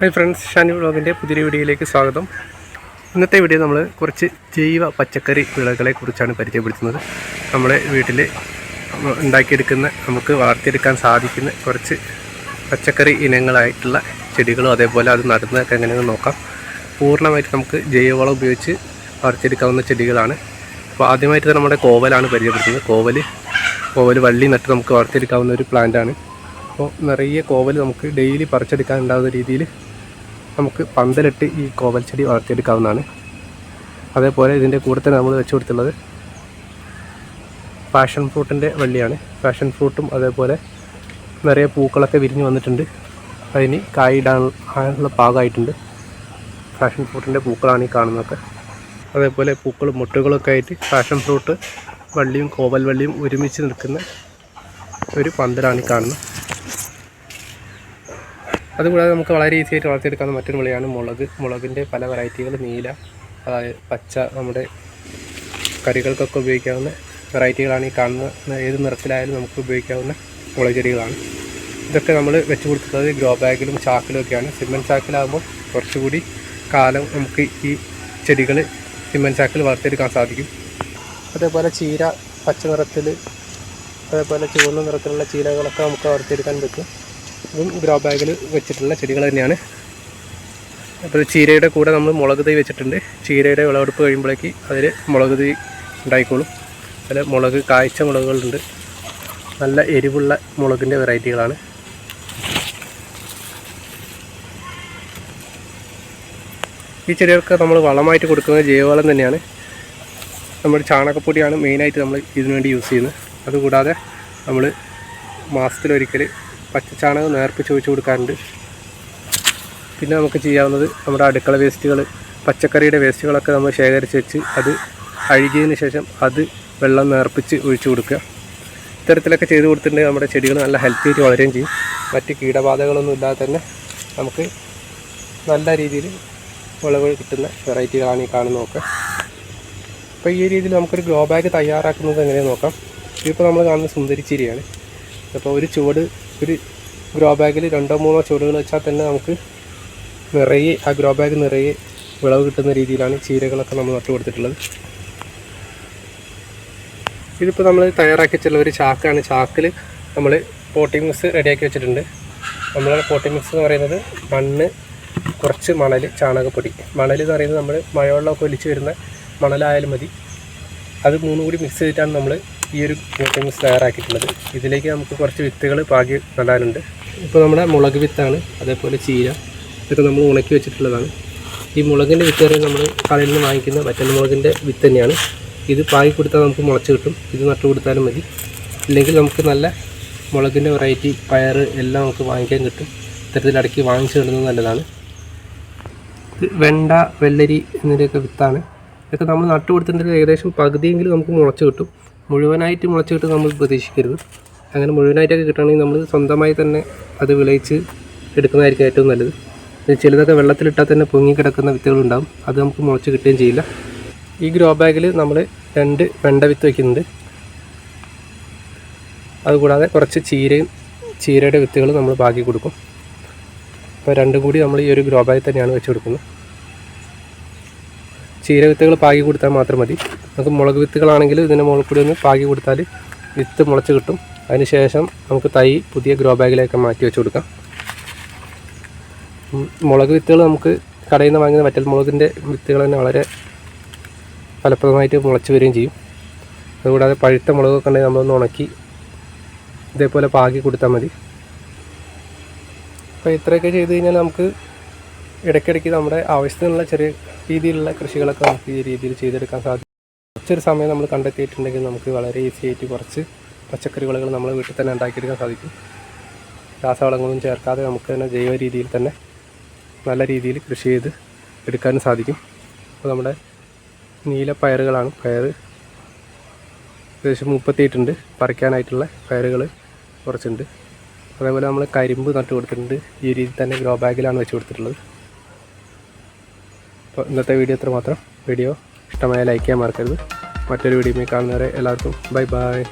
Hi friends Shani വ്ളോഗിന്റെ പുതിയ വീഡിയോയിലേക്ക് സ്വാഗതം. ഇന്നത്തെ വീഡിയോ നമ്മൾ കുറച്ച് ജൈവ പച്ചക്കറി വിളകളെ കുറിച്ചാണ് പരിചയപ്പെടുത്തുന്നത്. നമ്മുടെ വീട്ടിൽ ഉണ്ടാക്കിയെടുക്കുന്ന നമുക്ക് വളർത്തിയെടുക്കാൻ സാധിക്കുന്ന കുറച്ച് പച്ചക്കറി ഇനങ്ങളായിട്ടുള്ള ചെടികളും അതേപോലെ അത് നടുന്നതൊക്കെ എങ്ങനെയെന്ന് നോക്കാം. പൂർണമായിട്ട് നമുക്ക് ജൈവവളം ഉപയോഗിച്ച് വളർത്തിയെടുക്കാവുന്ന ചെടികളാണ്. അപ്പോൾ ആദ്യമായിട്ട് നമ്മുടെ കോവലാണ് പരിചയപ്പെടുത്തുന്നത്. കോവൽ കോവൽ വള്ളി നട്ട് നമുക്ക് വളർത്തിയെടുക്കാവുന്ന ഒരു പ്ലാന്റാണ് അപ്പോൾ നിറയെ കോവൽ നമുക്ക് ഡെയിലി പറിച്ചെടുക്കാൻ ഉണ്ടാകുന്ന രീതിയിൽ നമുക്ക് പന്തലിട്ട് ഈ കോവൽ ചെടി വളർത്തിയെടുക്കാവുന്നതാണ്. അതേപോലെ ഇതിന്റെ കൂടെ തന്നെ നമ്മൾ വെച്ച് കൊടുത്തുള്ളത് പാഷൻ ഫ്രൂട്ടിന്റെ വള്ളിയാണ്. പാഷൻ ഫ്രൂട്ടും അതേപോലെ നിറയെ പൂക്കളൊക്കെ വിരിഞ്ഞ് വന്നിട്ടുണ്ട്. അതിന് കായിടാൻ ആനുള്ള പാകമായിട്ടുണ്ട്. പാഷൻ ഫ്രൂട്ടിന്റെ പൂക്കളാണ് ഈ കാണുന്നതൊക്കെ. അതേപോലെ പൂക്കളും മുട്ടുകളൊക്കെ ആയിട്ട് പാഷൻ ഫ്രൂട്ട് വള്ളിയും കോവൽ വള്ളിയും ഒരുമിച്ച് നിൽക്കുന്ന ഒരു പന്തലാണ് ഈ കാണുന്നത്. അതുകൂടാതെ നമുക്ക് വളരെ ഈസി ആയിട്ട് വളർത്തിയെടുക്കാവുന്ന മറ്റൊരു വിളയാണ് മുളക്. മുളകിന്റെ പല വെറൈറ്റികൾ നീല അതായത് പച്ച നമ്മുടെ കറികൾക്കൊക്കെ ഉപയോഗിക്കാവുന്ന വെറൈറ്റികളാണ് ഈ കാണുന്ന ഏത് നിറത്തിലായാലും നമുക്ക് ഉപയോഗിക്കാവുന്ന മുളക് ചെടികളാണ്. ഇതൊക്കെ നമ്മൾ വെച്ച് കൊടുത്തത് ഗ്രോ ബാഗിലും ചാക്കിലും ഒക്കെയാണ്. സിമെന്റ് ചാക്കിലാകുമ്പോൾ കുറച്ചുകൂടി കാലം നമുക്ക് ഈ ചെടികൾ സിമെന്റ് ചാക്കിൽ വളർത്തിയെടുക്കാൻ സാധിക്കും. അതേപോലെ ചീര പച്ച നിറത്തിൽ അതേപോലെ ചുവന്ന നിറത്തിലുള്ള ചീരകളൊക്കെ നമുക്ക് വളർത്തിയെടുക്കാൻ പറ്റും. ഇതും ഗ്രോ ബാഗിൽ വെച്ചിട്ടുള്ള ചെടികൾ തന്നെയാണ്. അപ്പോൾ ചീരയുടെ കൂടെ നമ്മൾ മുളക് തൈ വെച്ചിട്ടുണ്ട്. ചീരയുടെ വിളവെടുപ്പ് കഴിയുമ്പോഴേക്ക് അതിൽ മുളക് തൈ ഉണ്ടായിക്കോളും. അതിൽ മുളക് കായ്ച്ച മുളകുകളുണ്ട്. നല്ല എരിവുള്ള മുളകിന്റെ വെറൈറ്റികളാണ്. ഈ ചെടികൾക്ക് നമ്മൾ വളമായിട്ട് കൊടുക്കുന്നത് ജൈവവളം തന്നെയാണ്. നമ്മുടെ ചാണകപ്പൊടിയാണ് മെയിനായിട്ട് നമ്മൾ ഇതിനുവേണ്ടി യൂസ് ചെയ്യുന്നത്. അതുകൂടാതെ നമ്മൾ മാസത്തിലൊരിക്കൽ പച്ചച്ചാണകം നേർപ്പിച്ച് ഒഴിച്ച് കൊടുക്കാറുണ്ട്. പിന്നെ നമുക്ക് ചെയ്യാവുന്നത് നമ്മുടെ അടുക്കള വേസ്റ്റുകൾ പച്ചക്കറിയുടെ വേസ്റ്റുകളൊക്കെ നമ്മൾ ശേഖരിച്ച് വെച്ച് അത് അഴുകിയതിന് ശേഷം അത് വെള്ളം നേർപ്പിച്ച് ഒഴിച്ചു കൊടുക്കുക. ഇത്തരത്തിലൊക്കെ ചെയ്ത് കൊടുത്തിട്ടുണ്ടെങ്കിൽ നമ്മുടെ ചെടികൾ നല്ല ഹെൽത്തി ആയിട്ട് വളരുകയും ചെയ്യും. മറ്റ് കീടബാധകളൊന്നും ഇല്ലാതെ തന്നെ നമുക്ക് നല്ല രീതിയിൽ വിളവ് കിട്ടുന്ന വെറൈറ്റികളാണ് ഈ കാണുന്നതൊക്കെ അപ്പോൾ ഈ രീതിയിൽ നമുക്കൊരു ഗ്രോ ബാഗ് തയ്യാറാക്കുന്നത് എങ്ങനെയാണെന്ന് നോക്കാം. ഇപ്പോൾ നമ്മൾ കാണുന്ന സുന്ദരിച്ചിരിയാണ്. അപ്പോൾ ഒരു ചുവട് ഒരു ഗ്രോ ബാഗിൽ രണ്ടോ മൂന്നോ ചുവടുകൾ വെച്ചാൽ തന്നെ നമുക്ക് നിറയെ ആ ഗ്രോ ബാഗ് നിറയെ വിളവ് കിട്ടുന്ന രീതിയിലാണ് ചീരകളൊക്കെ നമ്മൾ നട്ടു കൊടുത്തിട്ടുള്ളത്. ഇതിപ്പോൾ നമ്മൾ തയ്യാറാക്കി വെച്ചുള്ള ഒരു ചാക്കാണ്. ചാക്കിൽ നമ്മൾ പോട്ടി മിക്സ് റെഡിയാക്കി വെച്ചിട്ടുണ്ട്. നമ്മളുടെ പോട്ടി മിക്സ് എന്ന് പറയുന്നത് മണ്ണ് കുറച്ച് മണൽ ചാണകപ്പൊടി. മണൽ എന്ന് പറയുന്നത് നമ്മൾ മഴവെള്ളമൊക്കെ ഒലിച്ച് വരുന്ന മണലായാലും മതി. അത് മൂന്നും കൂടി മിക്സ് ചെയ്തിട്ടാണ് നമ്മൾ ഈ ഒരു പോട്ടിംഗ് മിക്സ് തയ്യാറാക്കിയിട്ടുള്ളത്. ഇതിലേക്ക് നമുക്ക് കുറച്ച് വിത്തുകൾ പാകി നടാനുണ്ട്. ഇപ്പോൾ നമ്മുടെ മുളക് വിത്താണ് അതേപോലെ ചീര ഇതൊക്കെ നമ്മൾ ഉണക്കി വെച്ചിട്ടുള്ളതാണ്. ഈ മുളകിന്റെ വിത്ത് പറയുന്നത് നമ്മൾ കടയിൽ നിന്ന് വാങ്ങിക്കുന്ന വറ്റൽ മുളകിന്റെ വിത്ത് തന്നെയാണ്. ഇത് പാകി കൊടുത്താൽ നമുക്ക് മുളച്ച് കിട്ടും. ഇത് നട്ടു കൊടുത്താലും മതി. ഇല്ലെങ്കിൽ നമുക്ക് നല്ല മുളകിന്റെ വെറൈറ്റി പയർ എല്ലാം നമുക്ക് വാങ്ങിക്കാൻ കിട്ടും. ഇത്തരത്തിൽ ഇടയ്ക്ക് വാങ്ങിച്ചു കിട്ടുന്നത് നല്ലതാണ്. വെണ്ട വെള്ളരി എന്നിവയൊക്കെ വിത്താണ്. ഇതൊക്കെ നമ്മൾ നട്ടു കൊടുത്തിട്ടുണ്ടെങ്കിൽ ഏകദേശം പകുതിയെങ്കിലും നമുക്ക് മുളച്ച് കിട്ടും. മുഴുവനായിട്ട് മുളച്ച് കിട്ടും നമ്മൾ പ്രതീക്ഷിക്കരുത്. അങ്ങനെ മുഴുവനായിട്ടൊക്കെ കിട്ടണമെങ്കിൽ നമ്മൾ സ്വന്തമായി തന്നെ അത് വിളയിച്ച് എടുക്കുന്നതായിരിക്കും ഏറ്റവും നല്ലത്. ചിലതൊക്കെ വെള്ളത്തിലിട്ടാൽ തന്നെ പൊങ്ങി കിടക്കുന്ന വിത്തുകളുണ്ടാകും അത് നമുക്ക് മുളച്ച് കിട്ടുകയും ചെയ്യില്ല. ഈ ഗ്രോ ബാഗിൽ നമ്മൾ രണ്ട് വെണ്ട വിത്ത് വയ്ക്കുന്നുണ്ട് അതുകൂടാതെ കുറച്ച് ചീരയും ചീരയുടെ വിത്തുകൾ നമ്മൾ ബാക്കി കൊടുക്കും. അപ്പോൾ രണ്ടും കൂടി നമ്മൾ ഈ ഒരു ഗ്രോ ബാഗിൽ തന്നെയാണ് വെച്ച് കൊടുക്കുന്നത്. ചീര വിത്തുകൾ പാകി കൊടുത്താൽ മാത്രം മതി. നമുക്ക് മുളക് വിത്തുകളാണെങ്കിൽ ഇതിന്റെ മുകളിൽ കൂടി ഒന്ന് പാകി കൊടുത്താൽ വിത്ത് മുളച്ച് കിട്ടും. അതിന് ശേഷം നമുക്ക് തൈ പുതിയ ഗ്രോ ബാഗിലേക്ക് മാറ്റി വെച്ച് കൊടുക്കാം. മുളക് വിത്തുകൾ നമുക്ക് കടയിൽ നിന്ന് വാങ്ങുന്ന വറ്റൽ മുളകിന്റെ വിത്തുകൾ തന്നെ വളരെ ഫലപ്രദമായിട്ട് മുളച്ച് വരികയും ചെയ്യും. അതുകൂടാതെ പഴുത്ത മുളകൊക്കെ ഉണ്ടെങ്കിൽ നമ്മളൊന്ന് ഉണക്കി ഇതേപോലെ പാകി കൊടുത്താൽ മതി. അപ്പോൾ ഇത്രയൊക്കെ ചെയ്ത് കഴിഞ്ഞാൽ നമുക്ക് ഇടയ്ക്കിടയ്ക്ക് നമ്മുടെ ആവശ്യത്തിനുള്ള ചെറിയ രീതിയിലുള്ള കൃഷികളൊക്കെ നമുക്ക് ഈ രീതിയിൽ ചെയ്തെടുക്കാൻ സാധിക്കും. കുറച്ചൊരു സമയം നമ്മൾ കണ്ടെത്തിയിട്ടുണ്ടെങ്കിൽ നമുക്ക് വളരെ ഈസി ആയിട്ട് കുറച്ച് പച്ചക്കറി വിളകൾ നമ്മൾ വീട്ടിൽ തന്നെ ഉണ്ടാക്കിയെടുക്കാൻ സാധിക്കും. രാസവളങ്ങളൊന്നും ചേർക്കാതെ നമുക്ക് തന്നെ ജൈവ രീതിയിൽ തന്നെ നല്ല രീതിയിൽ കൃഷി ചെയ്ത് എടുക്കാനും സാധിക്കും. അപ്പോൾ നമ്മുടെ നീല പയറുകളാണ്. പയർ ഏകദേശം മുപ്പത്തിയെട്ടുണ്ട്. പറിക്കാനായിട്ടുള്ള പയറുകൾ കുറച്ചുണ്ട്. അതേപോലെ നമ്മൾ കരിമ്പ് നട്ട് കൊടുത്തിട്ടുണ്ട് ഈ രീതിയിൽ തന്നെ ഗ്രോ ബാഗിലാണ് വെച്ച് കൊടുത്തിട്ടുള്ളത്. അപ്പോൾ ഇന്നത്തെ വീഡിയോ ഇത്ര മാത്രം. വീഡിയോ ഇഷ്ടമായ ലൈക്ക് ചെയ്യാൻ മറക്കരുത്. മറ്റൊരു വീഡിയോയിൽ കാണുന്നവരെ എല്ലാവർക്കും ബൈ ബൈ